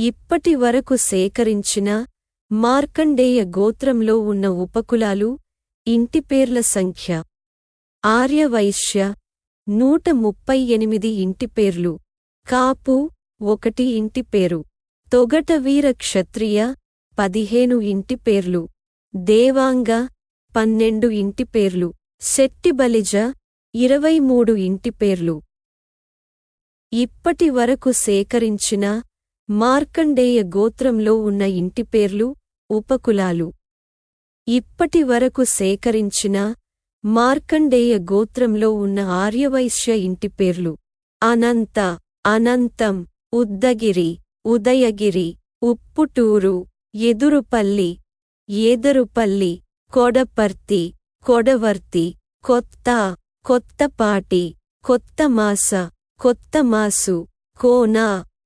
ఇప్పటి వరకు సేకరించిన మార్కండేయ గోత్రంలో ఉన్న ఉపకులాలు ఇంటిపేర్ల సంఖ్య. ఆర్యవైశ్య నూట ముప్పై ఎనిమిది ఇంటిపేర్లు కాపు ఒకటి ఇంటిపేరు తొగటవీర క్షత్రియ పదిహేను ఇంటిపేర్లు దేవాంగ పన్నెండు ఇంటిపేర్లు శెట్టిబలిజ ఇరవై మూడు ఇంటిపేర్లు ఇప్పటి వరకు సేకరించిన మార్కండేయ గోత్రంలో ఉన్న ఇంటిపేర్లు ఉపకులాలు. ఇప్పటి వరకు సేకరించిన మార్కండేయ గోత్రంలో ఉన్న ఆర్యవైశ్య ఇంటిపేర్లు అనంత అనంతం ఉద్దగిరి ఉదయగిరి ఉప్పుటూరు ఎదురుపల్లి ఏదరుపల్లి కొడపర్తి కొడవర్తి కొత్త కొత్తపాటి కొత్తమాస కొత్తమాసు కోన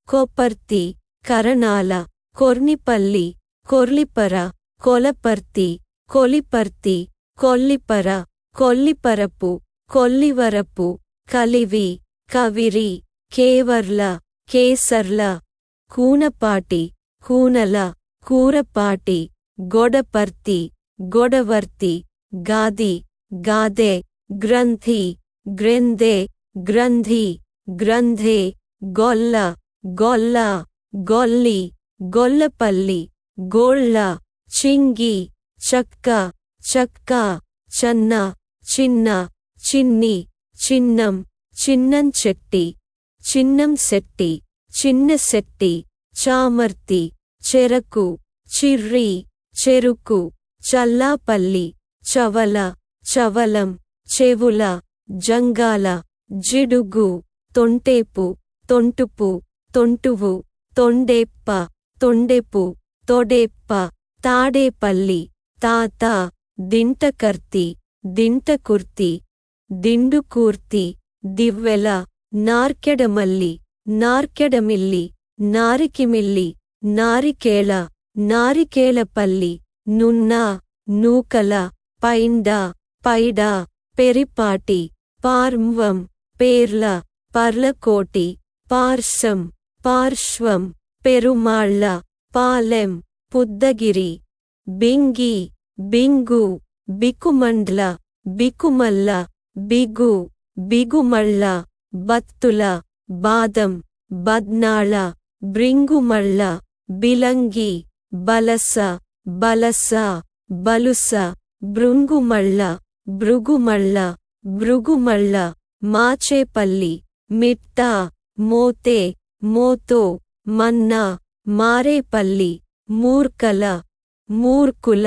కోపర్తి కరణాల కొర్నిపల్లి కొర్లిపర కొలపర్తి కొలిపర్తి కొల్లిపర కొల్లిపరపు కొల్లివరపు కలివి కవిరి కేవర్ల కేసర్ల కూనపాటి కూనల కూరపాటి గొడపర్తి గొడవర్తి గాది గాదె గ్రంథి గ్రెందె గ్రంథి గ్రంథే గొల్ల గొల్ల గొల్లి గొల్లపల్లి గోళ్ళ చింగి చక్క చక్క చన్న చిన్న చిన్ని చిన్నం చిన్నం చెట్టి చిన్నం శెట్టి చిన్న శెట్టి చామర్తి చెరకు చిర్రి చెరుకు చల్లాపల్లి చవల చవలం చెవుల జంగాల జిడుగు తొంటేపు తొంటుపు తొంటువు తొండేప్ప తొండెపు తొడేప్ప తాడేపల్లి తాత దింటకర్తి దింటకుర్తి దిండుకూర్తి దివ్వెల నార్కెడమల్లి నార్కెడమిల్లి నారికిమిల్లి నారికేళ నారికేళపల్లి నున్న నూకల పైండ పైడ పెరిపాటి పార్మ్వం పేర్ల పర్లకోటి పార్శం పార్శ్వం పెరుమాళ్ళ పాలెం పుద్దగిరి బింగి బింగు బికుమండ్ల బికుమల్ల బిగు బిగుమళ్ళ బత్తుల బాదం బద్నాళ బ్రింగుమళ్ళ బిలంగి బలస బలస బలుస బృంగుమళ్ళ భృగుమళ్ళ భృగుమళ్ళ మాచేపల్లి మిట్టా మోతే మోతో మన్నా మారేపల్లి మూర్కల మూర్కుల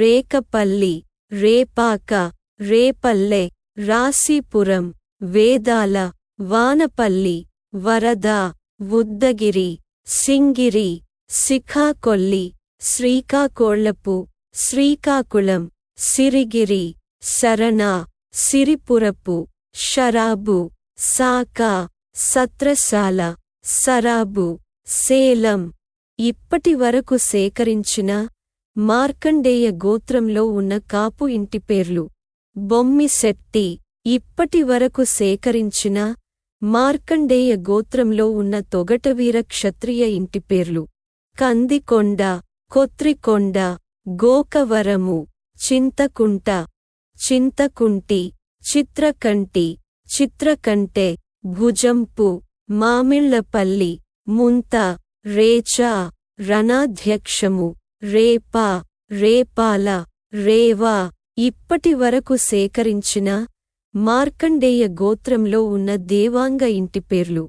రేకపల్లి రేపాక రేపల్లె రాశీపురం వేదాల వానపల్లి వరద ఉద్దగిరి సింగిరి శిఖాకొల్లి శ్రీకాకోళ్ళపు శ్రీకాకుళం సిరిగిరి శరణ సిరిపురపు షరాబు సాకా సత్రశాల సరాబు సేలం ఇప్పటి వరకు సేకరించిన మార్కండేయ గోత్రంలో ఉన్న కాపు ఇంటి పేర్లు. బొమ్మిశెట్టి ఇప్పటి వరకు సేకరించిన మార్కండేయ గోత్రంలో ఉన్న తొగటవీర క్షత్రియ ఇంటి పేర్లు. కందికొండ కొత్రికొండ గోకవరము చింతకుంట చింతకుంటి చిత్రకంటి చిత్రకంటె భుజంపు మామిళ్ళపల్లి ముంత రేచా రణాధ్యక్షము రేపా రేపాల రేవా ఇప్పటి వరకు సేకరించిన మార్కండేయ గోత్రంలో ఉన్న దేవాంగ ఇంటి పేర్లు.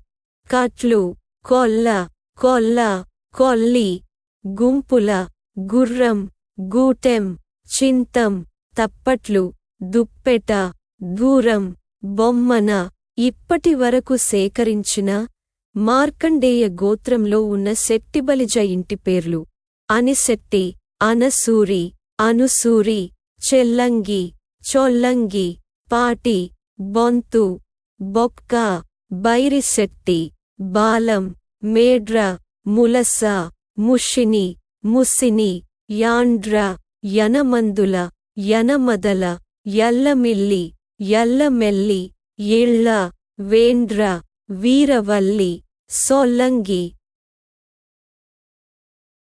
కట్లు కొల్ల కొల్ల కొల్లి గుంపుల గుర్రం గూటెం చింతం తప్పట్లు దుప్పెట దూరం బొమ్మన ఇప్పటి వరకు సేకరించిన మార్కండేయ గోత్రంలో ఉన్న శెట్టిబలిజ ఇంటి పేర్లు అనిశెట్టి అనసూరి అనుసూరి చెల్లంగి చొల్లంగి పాటి బొంతు బొక్క బైరిశెట్టి బాలం మేడ్ర ములస ముషిని ముసిని యాండ్ర యనమందుల యనమదల ఎల్లమిల్లి ఎల్లమెల్లి ఇళ్ళ వేండ్ర వీరవల్లి సోల్లంగి.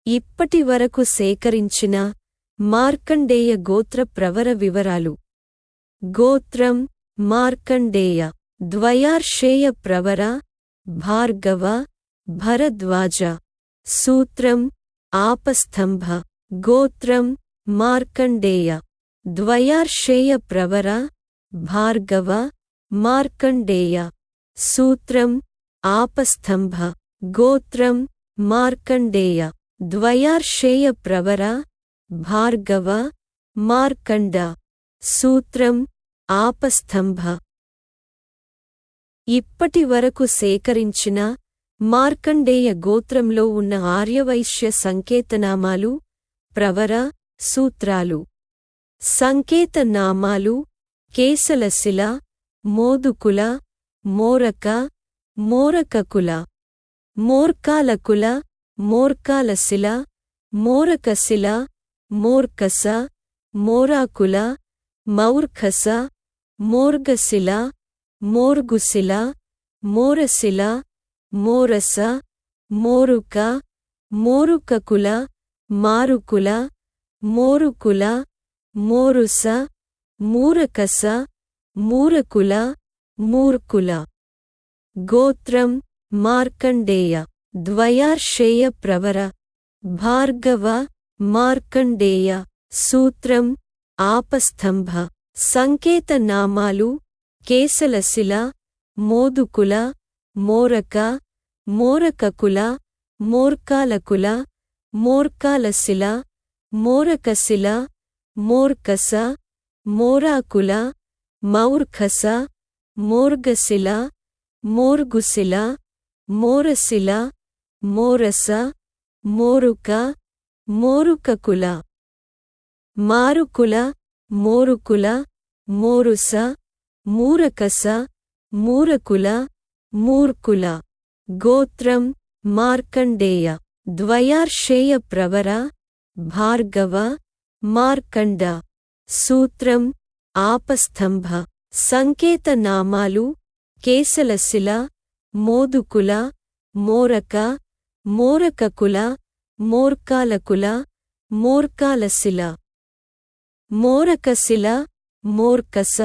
ఇప్పటి వరకు సేకరించిన మార్కండేయ గోత్ర ప్రవర వివరాలు. గోత్రం మార్కండేయ ద్వయార్షేయ ప్రవర భార్గవ భరద్వాజ. సూత్రం ఆపస్తంభ గోత్రం మార్కండేయ ద్వయార్షేయ ప్రవర భార్గవ మార్కండేయ. సూత్రం ఆపస్తంభ గోత్రం మార్కండేయ. ద్వయార్షేయ ప్రవర భార్గవ మార్కండ. సూత్రం ఆపస్తంభ ఇప్పటి వరకు సేకరించిన మార్కండేయ గోత్రంలో ఉన్న ఆర్యవైశ్య సంకేతనామాలు ప్రవర సూత్రాలు. సంకేతనామాలు కేసలశిల మోదుకుల మోరక మోరకకుల మోర్కాలకుల మోర్కాలశిల మోరకశిల మోర్కస మోరాకుల మౌర్ఖస మోర్గశిల మోర్గుశిల మోరశిల మోరస మోరుక మోరుకకుల మారుకుల మోరుకుల మోరుస మూరకస మూరకుల మూర్కుల గోత్రం మార్కండేయ ద్వయార్షేయ ప్రవర భార్గవ మార్కండేయ సూత్రం ఆపస్తంభ సంకేతనామాలు కేసలశిల మోదుకుల మోరక మోరకకుల మోర్కాలకుల మోర్కాలశిల మోరకశిల మోర్కస మోరాకుల మౌర్ఖస మోర్గశిల మోర్గుశిల మోరశిల మోరస మోరుక మోరుకకుల మారుకుల మోరుకుల మోరుస మూరకస మూరకుల మూర్కుల గోత్రం మార్కండేయ ద్వయార్షేయ ప్రవర భార్గవ మార్కండ సూత్రం ఆపస్తంభ సంకేతనామాలు కేసలశిల మోదుకుల మోరక మోరకకుల మోర్కాలకుల మోర్కాలశిల. మోరకశిల మోర్కస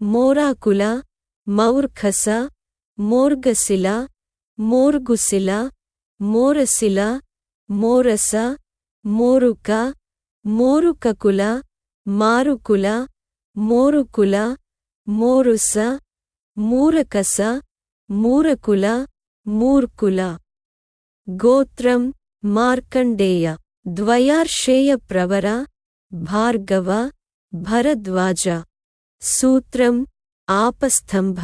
మోరాకుల మౌర్ఖస మోర్గశిల మోర్గుశిల మోరశిల మోరస మోరుక మోరుకకుల మారుకుల మోరుకుల మోరుస మూరకస మూరకుల మూర్కుల గోత్రం మార్కండేయ ద్వయార్షేయ ప్రవర భార్గవ భరద్వాజ. సూత్రం ఆపస్తంభ.